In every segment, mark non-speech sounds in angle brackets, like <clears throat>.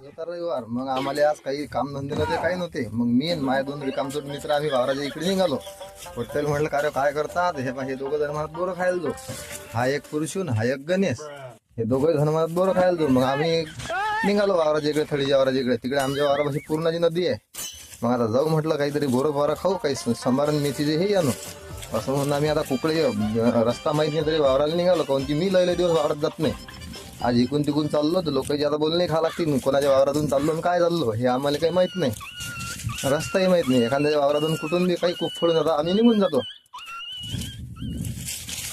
आज होता रविवार मग आम्हाला आज काही काम धंदे ते काही नव्हते. मग मी आणि दोन रिकामचोट मित्र आम्ही वावराच्या इकडे निघालो. हॉटेल म्हटलं का रे काय करतात? हे पहा, हे दोघं जण म्हणत बोरं खायला जो हा एक पुरुषून हा एक गणेश. हे दोघं जण म्हणत बोरं खायला जो मग आम्ही निघालो वावराच्या इकडे थडीच्या वावराच्या इकडे. तिकडे आमच्या वावरापाशी पूर्णाची नदी आहे. मग आता जाऊ म्हटलं काहीतरी बोरं बोरं खाऊ काही संभारण मेथीचे हे आणू. असं म्हणून आम्ही आता कुकडे रस्ता माहीत नाही तरी वावराला निघालो काऊन की मी लयले दिवस वावरात जात नाही. आज इकून तिकून चाललो तर लोकांची आता बोलणे खा लागतील. कोणाच्या वावरातून चाललो आणि काय चाललो? हे आम्हाला काही माहीत नाही. रस्ताही माहीत नाही. एखाद्याच्या वावरातून कुठून बी काही खूप फळून जातो. आम्ही निघून जातो.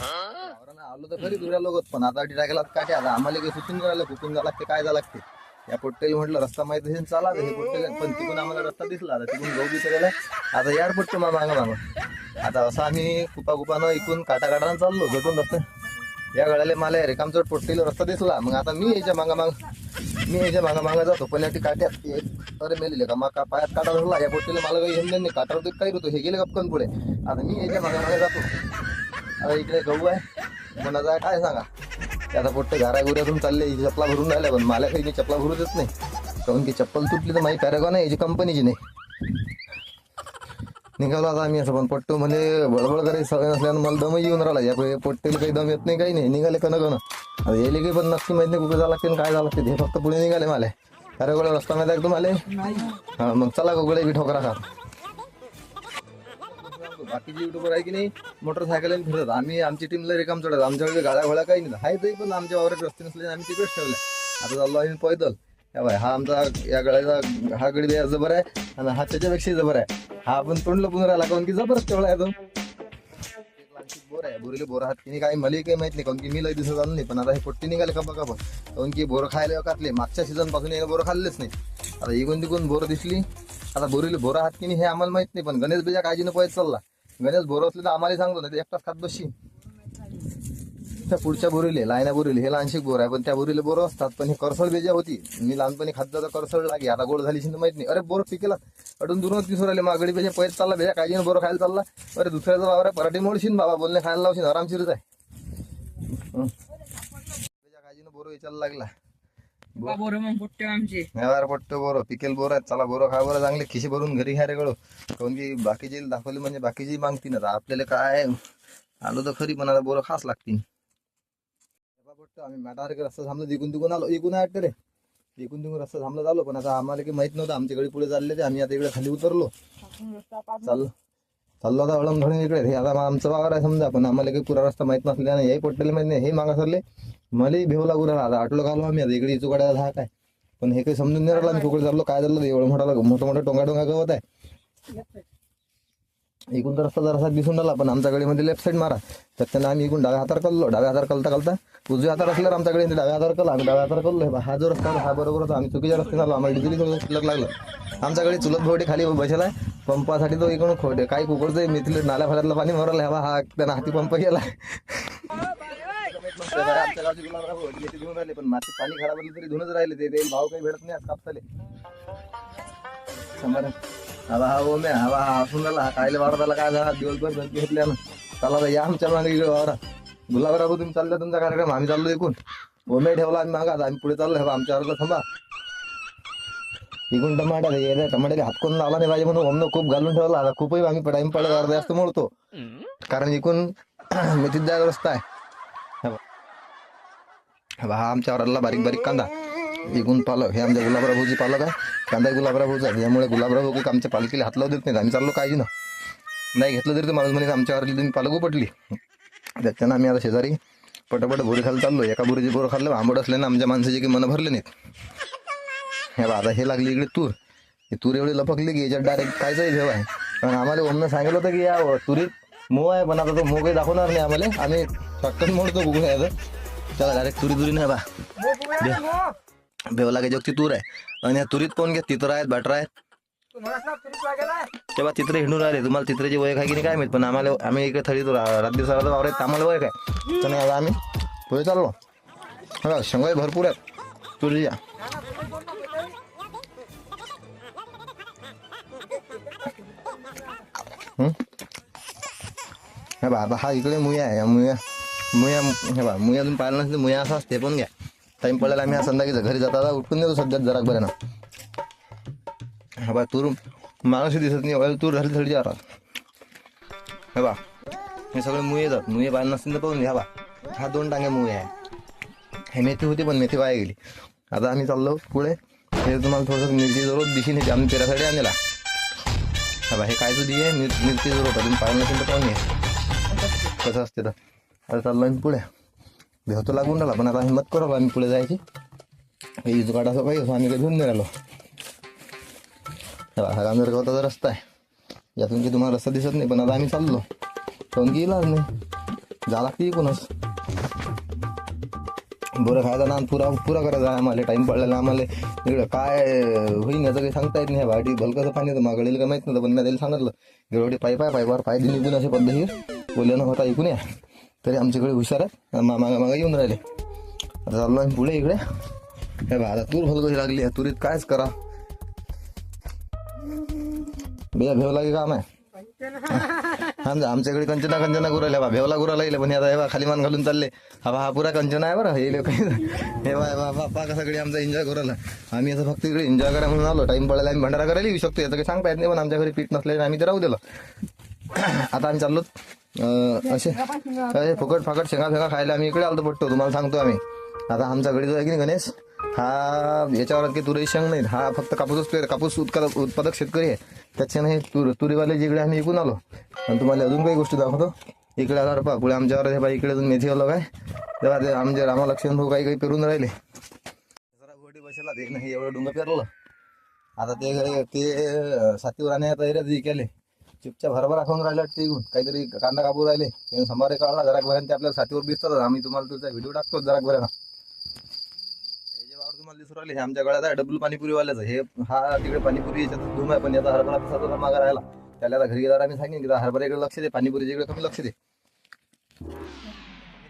वावरानं आलो तर खरी दुऱ्या लोक पण आता टाकायला काय आता आम्हाला काही सुचून राहिलं. कुठून जा लागते काय जा लागते. या पोट्टेल म्हटलं रस्ता माहीत असेल चाला हे पोट्टेल. पण तिकून आम्हाला रस्ता दिसला. आता तिकून गहू बी आता यार पोट्टे मागं मागं आता असं आम्ही कुपा कुपानं इकून काटा काटानं चाललो. भेटून रस्ता या गळ्याला मला रेकामचोट पोट्टेल रस्ता दिसला. मग आता मी याच्या मागा माग मी याच्या मागा मागा जातो. पण या काट्यात अरे मेलेले. का मग पायात काटा धरला. या पोटीला मला काही हेम नाही. काटा काही होतो हे गेले गपकन पुढे. आता मी याच्या मागा मागे जातो. आता इकडे गहू आहे. कोणाचा आहे काय सांगा. ते आता पोट्टे घरा गुऱ्यातून चालले. चपला भरून राहिल्या पण मला काही चपला भरू देत नाही. काऊन की चप्पल तुटली तर माझी पॅरेगॉन आहे याची कंपनीची नाही. निघालो आता आम्ही असं पण पट्टू म्हणजे बडबड करायची सगळं नसल्यानं मला दम येऊन राहिला. या पहिले पोट्टेला काही दम येत नाही काही नाही. निघाले कन कन आता येले काही पण नक्की माहीत नाही कुठे जावं लागते आणि काय जावं लागते. हे फक्त पुढे निघाले मला. अरे गोळा रस्ता माहिती आहे तुम्हाला हा मग चला गोगडे बी ठोकरा खा बाकीचे युट्यूबर आहे की नाही मोटरसायकल फिरत आम्ही आमची टीमला रिकाम चढत. आमच्याकडे गाड्या घोड्या काही नाही. आहे तरी पण आमच्या वावरात रस्ते नसले आम्ही तिकडेच ठेवले. आता चाललो आम्ही पैदल. बाय हा आमचा या गळ्याचा हा गडी जबर आहे आणि हा त्याच्यापेक्षा जबर आहे. हा आपण तोंडला पुनरा राहिला काऊन की जबरच तेवढा आहे तो. बोर आहे बोरीले बोर हात. तिने काही मला काही माहीत नाही काऊन की मी लय दिसत आलो नाही पण आता हे पोट्टी निघाले का बघा पण काऊन की बोर खायला कातले मागच्या सीझनपासून याने बोरं खाल्लेच नाही. आता इकून तिकून बोर दिसली. आता बोरीले बोरं हात की नाही हे आम्हाला माहीत नाही पण गणेश बेजा काळजीनं पळत चालला. गणेश बोर असले तर आम्हाला सांगतो नाही एकटाच खात बसशी त्या पुढच्या बोरीले लायना बोरीले हे लहानशी बोर आहे पण त्या बोरीले बोरं असतात पण हे करसळ बेजा होती. मी लहानपणी खात जातो करसळ लागे आता गोड झाली तर माहीत नाही. अरे बोर पिकेला. अडून दूरच दिसून राहिले मागडी बेजा पैसे चालला बेजा काळजीनं बोरं खायला चालला? अरे दुसऱ्याचा वावर आहे पराठी मोडशीन बाबा बोलणे खायला लावशीन आरामशीरच आहे. बेजा काळजीनं बोरं विचारला लागला. बोर मग पोट्टे आमचे. यावर पट्टो बोरो पिकेल बोर आहेत चला बोरो खा बरं चांगले खिशी भरून घरी घ्या रे गळो. काऊन की बाकीचे दाखवले म्हणजे बाकीची मागतील आता आपल्याला काय? आलो तर खरी पण आता बोरं खास लागतील आम्ही मॅटार रस्ता थांबलो इकून तिकून आलो. इकून आहे रे. इकून तिकून रस्ता थांबला झालो पण आता आम्हाला काही माहीत नव्हतं. आमच्याकडे पुढे चालले ते आम्ही आता इकडे खाली उतरलो. चाल चाललो आता अळम धरून इकडे. हे आता आमचा वावर आहे समजा पण आम्हाला काही पुरा रस्ता माहीत नसल्याने हे पटलेले माहीत नाही. हे मागा सरले. मलाही भेव लागू राहिला. आता आटलो घालो आम्ही. आता इकडे चुकाड्या हा काय? पण हे काही समजून नाही राहिला. आम्ही कुकडे चाललो. काय झालं? एवढं मोठा मोठं मोठं टोंगा टोंगा गवत आहे. इकून तर रस्ता जरासा दिसून राहिला पण आमच्या गाडीमध्ये लेफ्ट साईड मारा. तर त्यांना आम्ही इकून डाव्या हातावर कल्लो. डाव्या हातावर कलता कलता उजव्या हातावर असल्यावर आमच्याकडे डाव्या हातावर कल आम्ही डाव्या हातावर कल्लो. हे बा, हा जो रस्ता हा बरोबर होता. आम्ही चुकीच्या रस्त्याने आलो. आम्हाला डिझेल शिल्लक लागलं. आमच्याकडे चुलत भोवटी खाली बसला. आहे पंपासाठी तो इकडून खोटे काही कुकडचं मिथिले नाल्या फाल्यातलं पाणी भरलं हा बा, हा त्यानं हाती पंप केला आमच्या गावचे गुलाबराव होते, ते घेऊन राहिले पण माती पाणी खराब तरी धुणच राहिले ते ते भाव काही भेटत नाही आज कापसाले आता हा ओम्या हवा हा असून झाला कायले वाढतला काय झाला? दिवसभर धमकी घेतल्या ना. चला या आमच्या मागे इकडे वावरा गुलाबराव तुम्ही चालल्या तुमचा कार्यक्रम आम्ही चाललो एकूण. ओम्या ठेवला आम्ही मागा. आम्ही पुढे चाललो हवा आमच्या वावराला थांबा. इकडून टमाटा येते टमाट्याला हात कोण लावला नाही पाहिजे म्हणून ओमनं खूप घालून ठेवला. आता खूपही आम्ही टाइम पडला अर्धा जास्त मोडतो. कारण इकून <clears throat> मेथीदार रस्ता आहे. हा आमच्या वावराला बारीक बारीक कांदा. इकून पालक हे आमच्या गुलाबराव भाऊची पालक आहे. कांदा गुलाबराव भाऊचा आहे. यामुळे गुलाबराव भाऊ काही आमच्या पालखीला हात लावू देत नाही आम्ही चाललो काळजी ना. नाही घेतलं तरी ते माणूस म्हणे आमच्या वावराला तुम्ही पालक उपटली. त्याच्यानं आम्ही आता शेजारी पटापट बोरी खाली चाललो. एका बोरीची बोरं खाल्लं आंबट असल्यानं आमच्या माणसाचे काही मन भरले नाहीत. हे बा आता हे लागली इकडे तूर. ही तूर एवढी लपकली की याच्यात डायरेक्ट कायचाही भेव आहे. कारण आम्हाला ओमनं सांगितलं होतं की या तुरीत मोह आहे पण आता तो मोह काही दाखवणार नाही आम्हाला. आम्ही शॉर्टकट मोडतो कुठे आहे चला डायरेक्ट तुरी तुरी नाही बा भेवला भेव ती तूर आहे. आणि या तुरीत कोण घ्या तितर आहेत बॅटर आहेत. तेव्हा तित्रे हिंडून राहिले. तुम्हाला तित्रेची वय आहे की नाही काय माहीत पण आम्हाला आम्ही इकडे थळी रात्री दिवसाला वावर आहेत आम्हाला वय काय? तर नाही आता आम्ही पुढे चाललो. हा शेंगाई भरपूर आहेत. तुरीच्या या हे बा आता हा इकडे मुया आहे मुया मुया हे बा मुया तुम्ही पाहिलं नसते मुया असा असते पण घ्या. टाइम पडलेला आम्ही आज संध्याकाळी घरी जाता उठून देतो सध्या जरा बरं ना. हा बा तूर माणूस दिसत नाही वळ तूर झाली थोडी जातात हे बा हे सगळे मुये येतात मुये बाहेर नसतील तर पाहून घ्या बा. हा दोन टांगे मुये आहे हे मेथी होती पण मेथी वाया गेली. आता आम्ही चाललो पुढे. हे तुम्हाला थोडंसं मिरची जरूर दिशी नाही आम्ही पेरासाठी आणलेला हा बा हे काय तुझी आहे? मिर मिरची जरूर होता. तुम्ही पाहिलं नसेल तर पाहून घ्या. कसं असते तर. आता चाललो आम्ही पुढे. भेवतो लागून राहिला पण आता हिंमत करू आम्ही पुढे जायची. काही गाडाचं पाहिजे आम्ही काही घेऊन नाही राहिलो. हा हा गांधर रस्ता आहे. यातून की तुम्हाला रस्ता दिसत नाही पण आता आम्ही चाललो. काऊन की इलाज नाही? जा लागते इकूनच बरं खायचा ना पुरा पुरा करायचा आहे आम्हाला टाईम पडलेला आम्हाला इकडं काय होईन याचं काही सांगता येत नाही. भाटी भलकंसं पाणी तर मागडेल का माहीत नव्हतं पण मी त्याला सांगितलं. गेवडी पाईप आहे पाईपावर पाय दिली निघून असे पद्धतीर ओल्यानं होता ऐकून या. तरी आमच्याकडे हुशार आहे मागा मागा येऊन राहिले. आता चाललो आम्ही पुढे इकडे. हे बा आता तूर भलकशी लागली आहे? तुरीत कायच करा. बिया भेवला काम आहे. आमच्या आमच्याकडे कंचना कंचना गुरायला बा भेवला गुराला येईल पण आता हे बा खाली मान घालून चालले. हा बा हा पुरा कंचना आहे बरं. हे लोक हे बा बा सगळे आमचा एन्जॉय करायला आम्ही असं फक्त इकडे एन्जॉय करा म्हणून आलो. टाइम पडायला आम्ही भंडारा करायला येऊ शकतो. याचं काही सांगता येत नाही पण आमच्या घरी पीठ नसल्याने आम्ही ते राहू दिलं. आता आम्ही चाललो अं, असे अरे फुकट फाकट शेंगा फेंगा खायला आम्ही इकडे आलतो पडतो तुम्हाला सांगतो आम्ही. आता आमचा गडी जो आहे की नाही गणेश हा याच्यावर की तुरही शेंग नाहीत. हा फक्त कापूसच पेर कापूस उत्पादक उत्पादक शेतकरी आहे. त्याच्याने हे तुर तुरीवाले जिकडे आम्ही इकून आलो. आणि तुम्हाला अजून काही गोष्टी दाखवतो. इकडे आला पहा पुढे आमच्यावर हे बाई इकडे अजून मेथी आलो काय तेव्हा ते आमचे रामा लक्ष्मण भाऊ काही काही पेरून राहिले. जरा गोटी बसला ते नाही एवढं डुंग पेरलं आता ते घरी- ते सातीवर आणि आता केले. चिपच्या भरभर खाऊन राहिला ते येऊन काहीतरी कांदा कापू राहिले. त्याने संभारे काढला जरा बऱ्याने ते आपल्याला साथीवर दिसतात आम्ही तुम्हाला तुझा व्हिडिओ टाकतो जरा बऱ्या हे वावर तुम्हाला दिसून राहिले हे आमच्या गळ्यात आहे डबल पाणीपुरीवाल्याचं. हे हा तिकडे पाणीपुरी याच्यात धूम आहे पण याचा हरभरा तसा मागा राहिला. त्याला आता घरी गेल्यावर आम्ही सांगेन की हरभऱ्याकडे लक्ष दे पाणीपुरीच्या इकडे कमी लक्ष दे.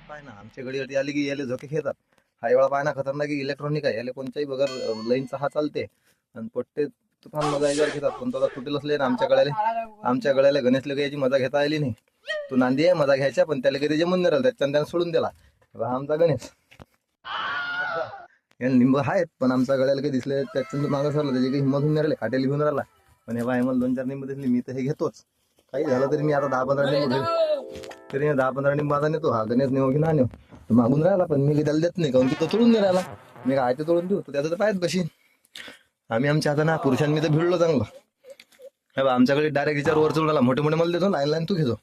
पाय ना आमच्या गडीवरती आली की याले झोके खेळतात. हा एवढा पाय ना खतरनाक इलेक्ट्रॉनिक आहे. याला कोणत्याही बगर लाईनचा हा चालते. आणि पट्टे तुफान मजा याच्यावर घेतात. पण तुटेल असले ना आमच्या गळ्याला. आमच्या गळ्याला गणेश काही याची मजा घेता आली नाही. तू नांदी आहे मजा घ्यायचा पण त्याला कधी जमून नाही राहिलं त्याच्यानं त्यानं सोडून दिला. हा आमचा गणेश. या लिंब आहेत पण आमच्या गळ्याला काही दिसले त्याच्यानं मागं सरलं त्याची काही हिंमत होऊन राहिले. काटेल घेऊन राहिला. पण हे बाय मला दोन चार लिंब दिसली. मी तर हे घेतोच. काही झालं तरी मी आता दहा पंधरा लिंब घेऊ. तरी दहा पंधरा लिंब आता नेतो. हा गणेश नेऊ की ना नेऊ. तो मागून राहिला पण मी काही त्याला देत नाही. काऊन की तो तोडून नाही राहिला? मी काय ते तोडून देऊ? तर त्याचं तर पाहत बशीन. आम्ही आमच्या आता ना पुरुषांनी तर भिडलो चांगलं. हे बा आमच्याकडे डायरेक्ट विचार वर चढून राहिला मोठे मोठे मला देतो लाईन लाईन तू घेतो.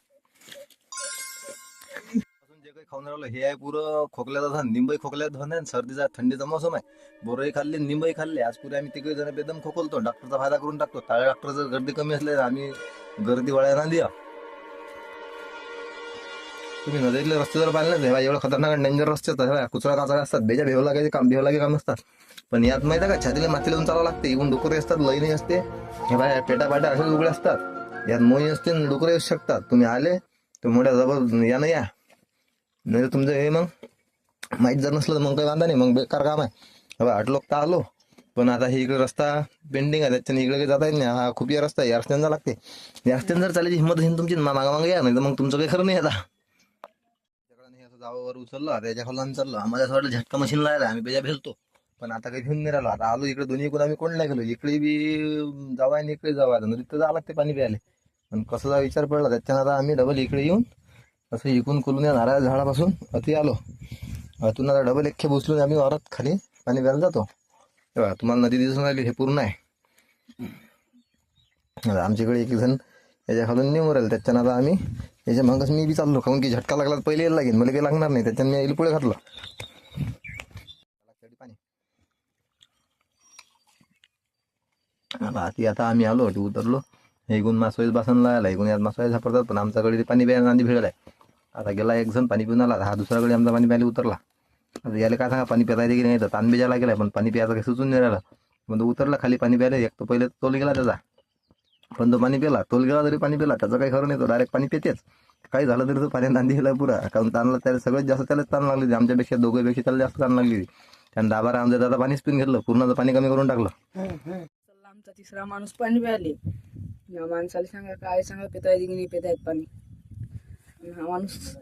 अजून जे काही खाऊन राहिलं हे आहे पुरं खोकल्याचा धन. निंबई खोकल्याचा धन आहे सर्दीचा थंडीचा मौसम आहे. बोरही खाल्ले निंबई खाल्ले. आज पुरे आम्ही तिकडे जण बेदम खोकलतो. डॉक्टरचा फायदा करून टाकतो. टाळ्या डॉक्टरचं गर्दी कमी असले आम्ही गर्दी वळायला दिया तुम्ही नजरेतले रस्ते जर पाहिले ना एवढं खतरनाक डेंजर रस्ते असतात कुचरा काचरा असतात. बेजा भेवला काही काम भेवला काही काम असतात पण यात माहिती आहे का? छातीला माती लावून चालावं लागते. इकडून डुकरे असतात लईनी असते. हे बाय पेटा पाटा असे उघडे असतात. यात मोई असते आणि डुकरे येऊ शकतात. तुम्ही आले तर मोठ्या जबर यानं या. नाही तुमचं हे मग माहीत जर नसलं तर मग काही वांधा नाही. मग बेकार काम आहे. हे आठ लोक तर आलो. पण आता हे इकडे रस्ता पेंडिंग आहे. त्याच्याने इकडे काही जाता येत नाही. हा खूप या रस्ता आहे. या रस्त्यानं लागते. या रस्त्यानं जर चालायची हिंमत असेल तुमची मागा मागे या. नाही तर मग तुमचं काही खरं नाही आता. त्याच्याकडे हे असं जावावर उचललं. त्याच्याखाली आम्ही चाललो आम्हाला असं वाटलं झटका मशीन लायला आम्ही बेजा भेलतो. पण आता काही घेऊन नाही आता आलो इकडे दोन्ही इकडून आम्ही कोण नाही गेलो. इकडे बी जावा आणि इकडे जावा. आता तिथं जावं लागते पाणी प्यायला. पण कसं जा विचार पडला त्याच्यानं आता आम्ही डबल इकडे येऊन असं इकून कुलून या नारळ झाडापासून अति आलो. अतून आता डबल एकखे बुसलून आम्ही वावरात खाली पाणी प्यायला जातो. तेव्हा तुम्हाला नदी दिसून राहिली हे पूर्ण आहे. आता आमच्याकडे एक जण याच्या खालून नेऊन त्याच्यानं आता आम्ही याच्या मगच मी बी चाललो. काऊन की झटका लागला पहिले यायला लागेल. मला काही लागणार नाही. त्याच्यानं मी येईल पुढे घातलं पाणी भाती आता आम्ही आलो ते उतरलो. हे इकून मासवाईच बासन लायला इकून यात मासोळी सापडतात पण आमच्याकडे ते पाणी प्यायला नांदी भिडला आहे. आता गेला एक जण पाणी पिऊन आला हा दुसऱ्याकडे आमचा पाणी प्यायला उतरला. आता याला काय सांगा पाणी प्यायला की नाही तर ताण बेजायला गेला पण पाणी प्यायचं काही सुचून नाही राहिलं. पण तो उतरला खाली पाणी प्यायला एक तर पहिले तोल गेला त्याचा. पण तो पाणी पिला तोल गेला तरी पाणी पिला त्याचं काही खरं नाही तो डायरेक्ट पाणी पितेच. काही झालं तरी तो पाणी नांदी गेला पुरा कारण ताणला त्याला सगळ्यात जास्त त्यालाच ताण लागली होती. आमच्यापेक्षा दोघेपेक्षा त्याला जास्त ताण लागली होती. त्यानं दाबारा आमच्या दादा पाणीच पिऊन घेतलं पूर्णचं पाणी कमी करून टाकलं. आमचा तिसरा माणूस पाणी प्यायले या माणसाला सांगा काय सांगा पिताय येते की नाही पिता येत पाणी. हा माणूस.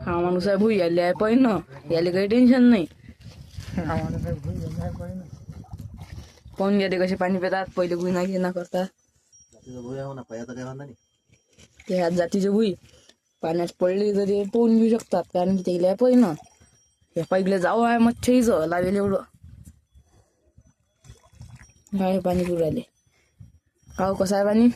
हा माणूस आहे भुई याले आहे पण याले काही टेन्शन नाही. पाहून घ्या कसे पाणी पितात? पहिले गुन्हा घेणा करतात. ते ह्या जातीचे भुई पाण्यात पडले तर ते पोहून घेऊ शकतात कारण की ते पहिलं हे पहिले जाऊ आहे मच्छीचं लावेल एवढं. काय पाणी पुरू राहिले. काव कसं आहे पाणी?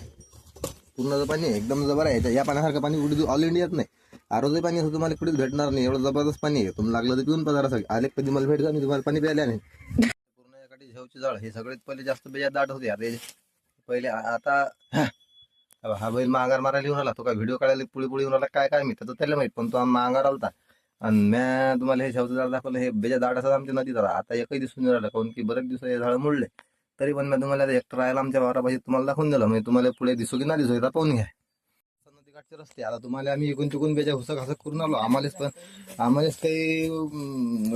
पूर्ण पाणी एकदम जबर आहे. या पाण्यासारखं पाणी कुठे ऑल इंडियात नाही. आरोग्य पाणी असं तुम्हाला कुठेच भेटणार नाही. एवढं जबरदस्त पाणी आहे. तुम्ही लागलं तर पिऊन पदार आले कधी मला भेटता मी तुम्हाला पाणी प्यायला नाही पूर्ण याकडे झेवची जाळ. हे सगळ्यात पहिले जास्त बेजार दाट होते आता पहिले आता हा. बैल माघार मारायला येऊन आला तो काय व्हिडिओ काढायला पुढे पुढे येऊन आला काय काय मी तर त्याला माहीत पण तो माघार आलता. आणि म्या तुम्हाला हे शेवचं झाड दाखवलं. हे बेजा दाट असतात आमच्या नदीत झाला आता एकही दिसून राहिलं. काऊन की बरेच दिवस हे झाड मोडले. तरी पण मी तुम्हाला एक राहिला आमच्या वारापाशी तुम्हाला दाखवून दिलं. म्हणजे तुम्हाला पुढे दिसू की ना दिसू एकदा पाहून घ्या. नदीकाठचे रस्ते आता तुम्हाला आम्ही इकून तिकून बेजा हुसक हसक करून आलो. आम्हालाच पण आम्हालाच काही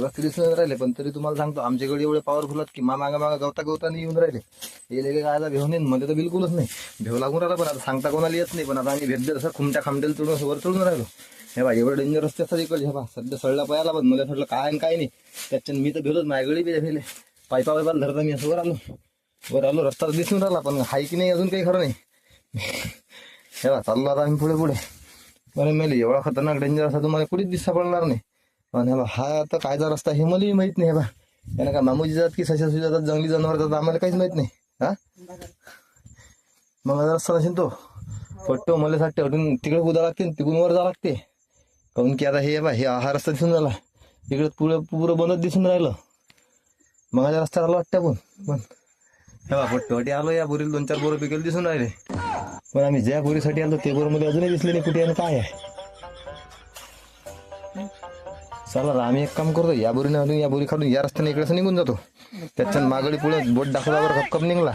रस्ते दिसून राहिले. पण तरी तुम्हाला सांगतो आमच्याकडे एवढे पॉवरफुल आहेत की मा मागा मागा गवता गवताने येऊन राहिले. हे लेके काय भेव नाही मध्ये तर बिलकुलच नाही. भेव लागून राहिला पण आता सांगता कोणाला येत नाही. पण आता आम्ही भेट असं खुमट्या खामट्याला चढून वर चढून राहिलो. हे बा एवढं डेंजर रस्ते असतात इकडे. हे बा सध्या सळला पयाला पण मला सडलं काय आणि काय नाही. त्याच्यानं मी तर भेलोच माझ्याकडे बी भेले. पायपा वायपाला धरता मी असं वर आलो. वर आलो रस्ता तर दिसून राहिला पण हाय की नाही अजून काही खरं नाही. हे चाललो आता आम्ही पुढे पुढे. बरं मेले एवढा खतरनाक डेंजर असा तुम्हाला कुठेच दिसा पडणार नाही. पण हे बा हा आता कायचा रस्ता हे मलाही माहीत नाही हे बा यानं का मामूजी जात की सशा सुजा जातात जंगली जनावर जातात आम्हाला काहीच माहीत नाही हा? मग माझा रस्ता नसेल तो. पट्टो मला साठी हटून तिकडे उदा लागते तिकडून वर जावं लागते. काहून की आता हे बा हे हा रस्ता दिसून झाला तिकडे पुढे पुरं बंदच दिसून राहिलं. मग माझ्या रस्त्यात आलो वाटतं पण पण हे बा आलो या बोरीला दोन चार बोर पिकेल दिसून राहिले. पण आम्ही ज्या बोरीसाठी आलो ते बोरमध्ये अजूनही दिसले नाही कुठे आणि काय आहे? चला आम्ही एक काम करतो या बोरीने अजून या बोरी खालून या रस्त्याने इकडे निघून जातो. त्याच्यान मागडी पुढे बोट दाखवल्यावर खपखप निघला.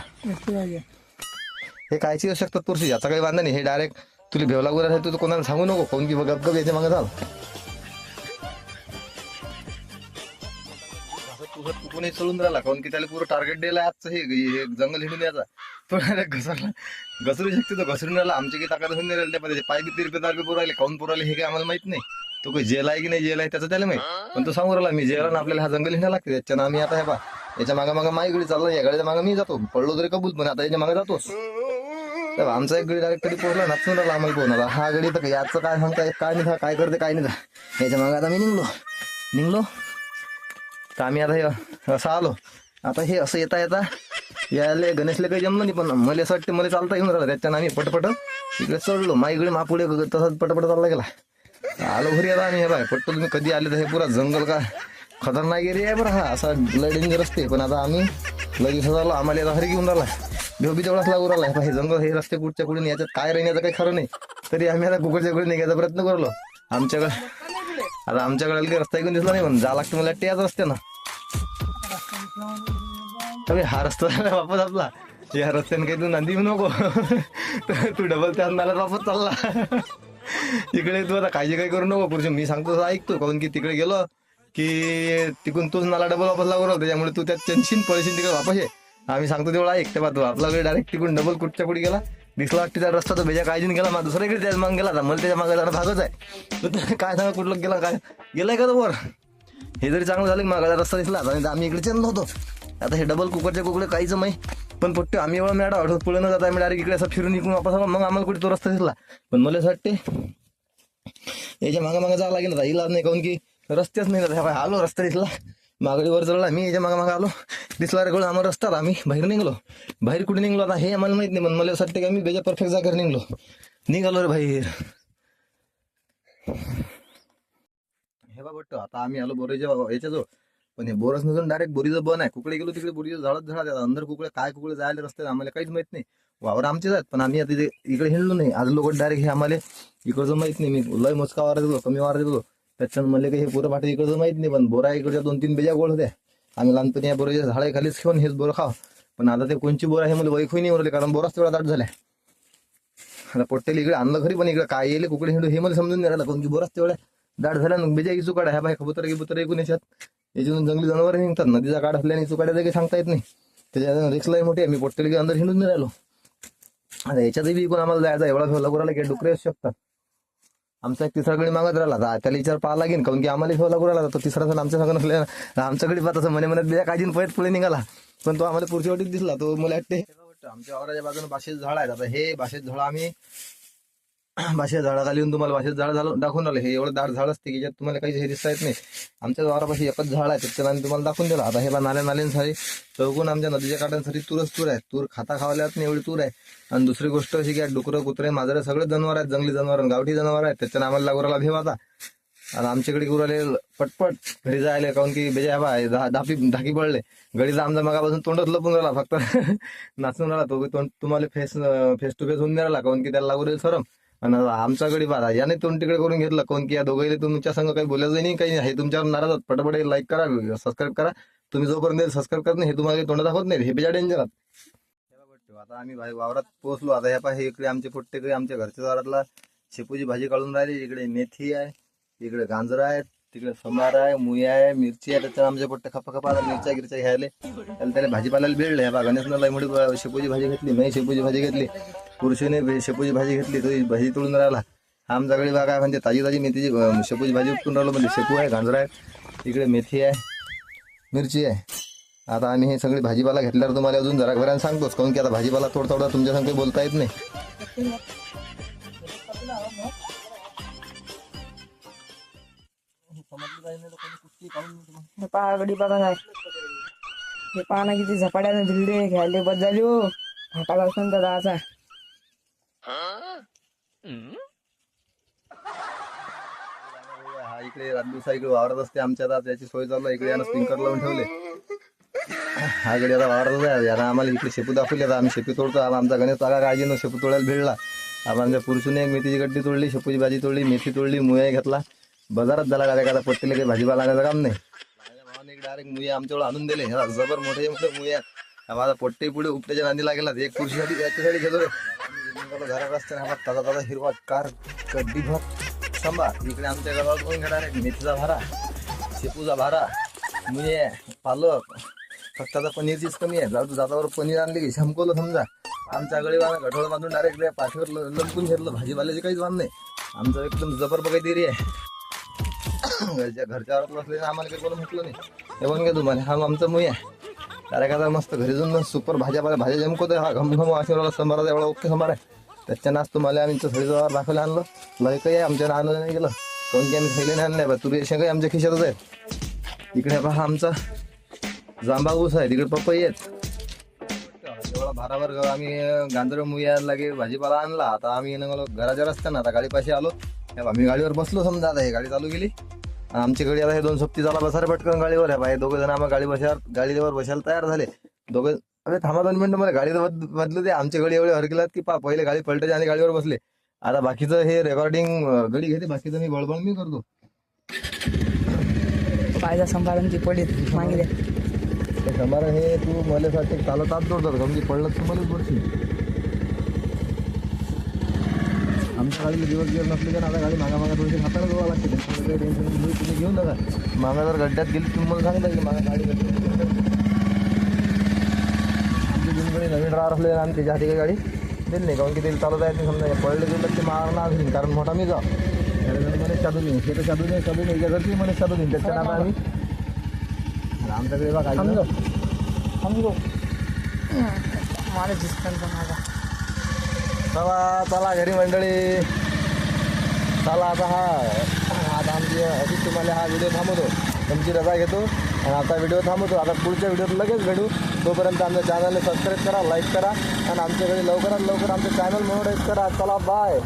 हे कायची असू शकतात पुरुष याचा काही वांधा नाही. हे डायरेक्ट तुला भेवला गुरा तू कोणाला सांगू नको कोण की गप याच्या मागे चाल. कोणी चलून राहिला काऊन की त्याला पूर्ण टार्गेट दिला आजचं हे हे जंगल हिंडून याचा तो डायरेक्ट घसरला. घसरू शकते तो घसरून राहिला. आमची काही ताकद होऊन नाही राहिली त्यामध्ये. पाय किती रुपये रुपये पुरं राहिले काऊन पुरवले हे काही आम्हाला माहीत नाही. तो काही जेल आहे की नाही जेल आहे त्याचं त्याला माहीत. पण तो सांगू राहिला मी जेला आपल्याला हा जंगल हिंडा लागते त्याच्यानं आम्ही आता हे पा याच्या मागे मागे माई गडी चालला या गाडीच्या मागे मी जातो. पडलो तरी कबूल पण आता याच्या मागे जातोस. आमचा एक गडी डायरेक्ट कधी पोहोचला नाचून राहिला आम्हाला पोहोचला हा गडी तर याचं काय सांगता काय नाही काय करते काय नाही. याच्या मागे आता मी निघलो. निघलो. तर आम्ही आता हे असं आलो. आता हे असं येता येता यायला गणेशला काही जमलं नाही पण मला असं वाटतं मला चालता येऊन राहिलं. त्याच्यानं आम्ही पटपट इकडे चढलो. मा इकडे तसाच पुढे पटपट चालला गेला. आलो घरी आता आम्ही. हे बाय पट्ट तुम्ही कधी आले तर हे पुरा जंगल का खतरनाक एरिया आहे बरं हा. असा लय डेंजर असते पण आता आम्ही लगेच आलो आम्हाला आता हरी घेऊन राहिला भेबी तेवढाच लागू राहिला. हे जंगल हे रस्ते कुठच्या कुठून याच्यात काय राहण्याचं काही खरं नाही. तरी आम्ही आता कुकडच्या कुठे निघायचा प्रयत्न करलो. आमच्याकडे आता आमच्याकडे काही रस्ता ऐकून दिसला नाही पण जा लागतं मला त्याच याच रस्ते ना. हा रस्ता झाला वापस आपला. या रस्त्याने काही तू नंदी नको. <laughs> तू डबल त्या नाल्यात वापस चालला. <laughs> इकडे तू आता काळजी काही करू नको. पुरुष मी सांगतो ऐकतो काऊन की तिकडे गेलो की तिकडून तूच नाला डबल वापस लागू त्याच्यामुळे तू त्यात चनशीन पळशीन तिकडे वापस ये. आम्ही सांगतो तेवढा ऐक. तेव्हा तू आपला डायरेक्ट तिकडून डबल कुठच्या कुठे गेला? दिसला वाटते त्या रस्ता तर बेजा काळजीने गेला मग दुसऱ्याकडे त्याच मग गेला आता मला त्याच्यामागे जाणं भागच आहे. तर <laughs> काय सांगा कुठलं गेला काय? गेलाय का तो वर? हे जरी चांगलं झालं की मागायला रस्ता दिसला आणि आम्ही इकडे चेन नव्हतो आता हे डबल कुकरचे कुकडे काहीच माही पण पट्टे आम्ही एवढा मॅडा आठवत पुढे न जाता आम्ही डायरेक्ट इकडे असं फिरून इकडून वापस आलो मग आम्हाला कुठे तो रस्ता दिसला? पण मला असं वाटते याच्या मागे मागे जावं लागेल आता. इलाज नाही काऊन की रस्तेच नाही आता आलो रस्ता दिसला. मागडी वर चढला मी याच्या मागे मागे आलो. दिसला रेगोळ आम्हाला रस्ता आम्ही. बाहेर निघलो. बाहेर कुठे निघलो आता हे आम्हाला माहीत नाही पण मला असं वाटतं की आम्ही बेजा परफेक्ट जागेवर निघलो. निघालो रे बाहेर. हे बाबा आता आम्ही आलो बोरीच्या याच्याजवळ. पण हे बोरस नसून डायरेक्ट बोरीचं बन आहे. कुकडे गेलो तिकडे बोरीचं झाडच झाड त्यात अंदर कुकडे काय कुकडे जायला रस्ते आम्हाला काहीच माहीत नाही. वावर आमचेच आहेत पण आम्ही आता इकडे हिंडलो नाही. आज लोक डायरेक्ट हे आम्हाला इकडचं माहीत नाही. मी लय मोजका वारा देतो कमी वारा देतो. त्याच्यानं मला काही हे पोरं पाठी इकडचं माहीत नाही पण बोरा इकडच्या दोन तीन बेजा गोळ होत्या. आम्ही लहानपणी या बोराच्या झाडाखालीच घेऊन हेच बोरं खाव. पण आता ते कोणची बोर आहे मला वैखू नाही उरले कारण बोराच तेवढा दाट झालाय. आता पोट्टेल इकडे आणलं खरी पण इकडे काय येईल कुकडे हिंडू हे मला समजून नाही राहिलं. कोणची बोराच तेवढ्या दाट झाल्या मग बेजा चुकाड्या ह्या बाय कबुतर गिबुतर ऐकून याच्यात याच्यातून जंगली जनावर निघतात नदीचा काढ असल्याने चुकाड्या काही सांगता येत नाही. त्याच्या रिक्सलाही मोठी आहे. मी पोट्टेल अंदर हिंडून नाही राहिलो. आता याच्यातही बी आम्हाला जायचा एवढा लवकर आला की डुकरे असू शकतात. आमचा एक तिसरा गडी मागत राहिला आता त्याला विचार पाहा लागेल काऊन की आम्हाला ठेवला लागू राहिला तो तिसरा सण आमच्या सगळं नसल्या आमच्या गडी पाहत असं मने म्हणत बिया काजीन पळत पुढे निघाला. पण तो आम्हाला पुढच्या वाटीत दिसला. तो मला वाटते आमच्या वावराच्या बाजूने बाशेच झाड आहेत. आता हे बाशेच झाड आम्ही <clears throat> बाशे झाडाखाली येऊन तुम्हाला भाषेत झाड झालं दाखवून आलं हे एवढं दाट झाड असते की ज्यात तुम्हाला काही हे दिसता येत नाही. आमच्या वारापाशी एकच झाड आहे त्याच्यात आम्ही तुम्हाला दाखवून दिला. आता हे बा नाल्या नाल्यांसाठी चौकून आमच्या नदीच्या काठांसाठी तूरच तूर आहे. तूर खाता खावायला नाही एवढी तूर आहे. आणि दुसरी गोष्ट अशी की डुकरं कुत्रे माजरं सगळे जनावर आहेत जंगली जनावर गावठी जनावर आहेत. त्याच्यानं आम्हाला लागू भेव आता. आणि आमच्याकडे गुराले पटपट घरी जायला काऊन की बेजा बा धापी धाकी पडले. गडीला आमचा मगापासून तोंडच लपून राहिला फक्त <laughs> नाचून राहिला तो. तोंड तुम्हाला फेस फेस टू फेस होऊन राहिला काऊन की त्याला लागू राहील सरम आणि आमचा गडी पाहा याने तोंड तिकडे करून घेतलं कोण की या दोघांनी तुमच्या संग काही बोलायचं नाही काही नाही. हे तुमच्यावर नाराज आहात. पटापट लाईक करा सबस्क्राईब करा. तुम्ही जोपर्यंत सबस्क्राईब करत नाही हे तुम्हाला काही तोंड दाखवत नाही. हे बेजा डेंजर आता आम्ही वावरात पोहोचलो. आता ह्या पहा हे इकडे आमचे पोट्टेकडे आमच्या घरच्या वावरातला शेपूची भाजी काढून राहिली. इकडे मेथी आहे इकडे गांजर आहे तिकडे समार आहे मुया आहे मिरची आहे. त्याच्यावर आमचे पोट्टे खपा खपा मिरच्या गिरच्या घ्यायला. त्याला त्याने भाजीपाल्याला भेटले ह्या बा गणेश लय शेपूची भाजी घेतली मी शेपूची भाजी घेतली. पुरुषीने शेपूची भाजी घेतली तरी भाजी तळून राहिला. हा आमचा गडी बाग आहे म्हणजे ताजी ताजी मेथीची शेपूची भाजी उपटून राहिलो म्हणजे शेपू आहे गांजर आहे इकडे मेथी आहे मिरची आहे. आता आम्ही हे सगळी भाजीपाला घेतल्यावर तुम्हाला अजून जरा घरात सांगतोच काऊन की आता भाजीपाला थोडा थोडा तुमच्या संग बोलता येत नाही. हे बघा हे पहा ना किती झपाट्याने धिल्ले घ्यायले बस झाली हो. फाटा असं तर जायचा हा? इकडे रात दिवसा इकडे वावरत असते आमच्या आता त्याची सोय चालू इकडे यानं स्प्रिंकर लावून ठेवले. हा इकडे आता वावरत आहे. यानं आम्हाला इकडे शेपू दाखवली. आता आम्ही शेपू तोडतो. आता आमचा गणेश काळजी न शेपू तोडायला भिडला. आमच्या पुरुषाने एक मेथीची गड्डी तोडली शेपूची भाजी तोडली मेथी तोडली मुया घेतला. बाजारात झाला का? एखादा पट्टीला काही भाजीपाला आणायचं काम नाही. माझ्या भावाने डायरेक्ट मुया आमच्याकडे आणून दिले. जबर मोठे मोठे मुया माझा पोट्टे पुढे उपट्याच्या नांदी लागेला एक पुरुषासाठी याच्यासाठी घेतो रे. घरात असताना हा ताजा ताजा हिरवा कार कड्डी भात थांबा इकडे आमच्या गावात कोण घेणार आहे? मेथीचा भारा शेपूचा भारा मुये पालक. फक्त आता पनीरचीच कमी आहे. जाऊ जातावर पनीर आणली की शमकवलं समजा. आमच्याकडे गठोळ बांधून डायरेक्ट पाठीवर ल- लंपून घेतलं. भाजीपाल्याचे काहीच बांध नाही. आमचं एकदम जबर बघायची एरिया आहे. घरच्या घरच्या घरात बसले आम्हाला काही कोण म्हटलं नाही. हे बघ घ्या तुम्हाला. हा आमचा मुई आहे. अरे काय मस्त घरी जाऊन सुपर भाज्या भाज्या जमकवतोय हा घमघम आशीर्वाद समारा एवढा ओके समार आहे. त्याच्या आज तुम्हाला आम्ही सळीजवळ दाखवलं आणलं. लय काही आमच्या आणलं नाही गेलं काऊन की आम्ही खायला नाही आणलंय बा तुरी अशा काही आमच्या खिशातच आहे इकडे पहा आमचा जांबा ऊस आहे तिकडे पपई आहेत. एवढा भाराभर आम्ही आम्ही गांधर मुया लागे भाजीपाला आणला. आता आम्ही येणं घराच्या रस्त्यानं आता गाडीपाशी आलो. आम्ही गाडीवर बसलो समजा आता हे गाडी चालू केली. आणि आमची गाडी आता हे दोन सोबती झाला बसारे पटकन गाडीवर. आहे बाई दोघे जण आम्हाला गाडी बसावर गाडीवर बसायला तयार झाले. दोघे अरे थांबा दोन मिनिटं मला गाडी बद- बदलू दे. आमची गाडी एवढे हरकलात की पा पहिले गाडी पलटायची आणि गाडीवर बसले. आता बाकीचं हे रेकॉर्डिंग गडी घेते. बाकीचं मी बळबळ मी करतो. पायचा संभाळून ती पडीत मागे द्या ते समार हे तू मला साठी चालत आत जोडतात. का म्हणजे पडलं तर मलाच पडशील आमच्या गाडीला दिवस गिअर नसले तर आता गाडी मागा मागा थोडीशी हाताला जावं लागते. त्याच्यामुळे काही टेन्शन नाही. तुम्ही घेऊन नका मागा जर गड्ड्यात गेली तुम्ही मला सांगितलं की मागा गाडी गड्ड्यात आमची जुनकडे नवीन राहणार असले आम्ही त्याच्या हाती काही गाडी दिली नाही. काऊन की ते चालत आहे समजा. पडलं गेलं ते मारणार नाही कारण मोठा मी जा म्हणे शादू नाही. हे तर शादू नाही शादू नाही. घरची म्हणे शादू नाही. त्याच्या नाव आम्ही आमच्याकडे बघा आई थांबलो थांबलो मला दिसतात माझा चला चला घरी मंडळी. चला आता हा आता आमची अशीच तुम्हाला हा व्हिडिओ थांबवतो. तुमची रजा घेतो आणि आता व्हिडिओ थांबवतो. आता पुढच्या व्हिडिओत लगेच भेटू. तोपर्यंत आमच्या चॅनलला सबस्क्राईब करा लाईक करा आणि आमच्याकडे लवकरात लवकर आमचं चॅनल मोनोटाईज करा. चला बाय